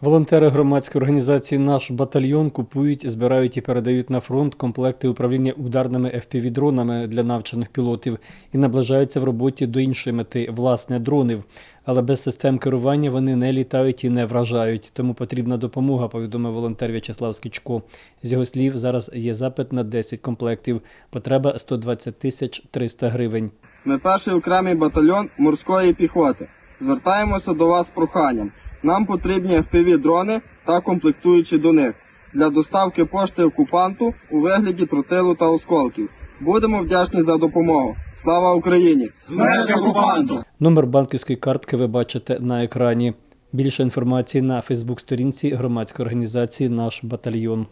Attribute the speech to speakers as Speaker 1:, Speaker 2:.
Speaker 1: Волонтери громадської організації Наш батальйон купують, збирають і передають на фронт комплекти управління ударними FPV-дронами для навчених пілотів і наближаються в роботі до іншої мети власне дронів. Але без систем керування вони не літають і не вражають. Тому потрібна допомога, повідомив волонтер В'ячеслав Скічко. З його слів, зараз є запит на 10 комплектів. Потреба 120 тисяч 300 гривень.
Speaker 2: Ми перший окремий батальйон морської піхоти. Звертаємося до вас з проханням. Нам потрібні FPV-дрони та комплектуючі до них для доставки пошти окупанту у вигляді тротилу та осколків. Будемо вдячні за допомогу. Слава Україні!
Speaker 3: Смерть окупанту!
Speaker 1: Номер банківської картки ви бачите на екрані. Більше інформації на Фейсбук-сторінці громадської організації Наш батальйон.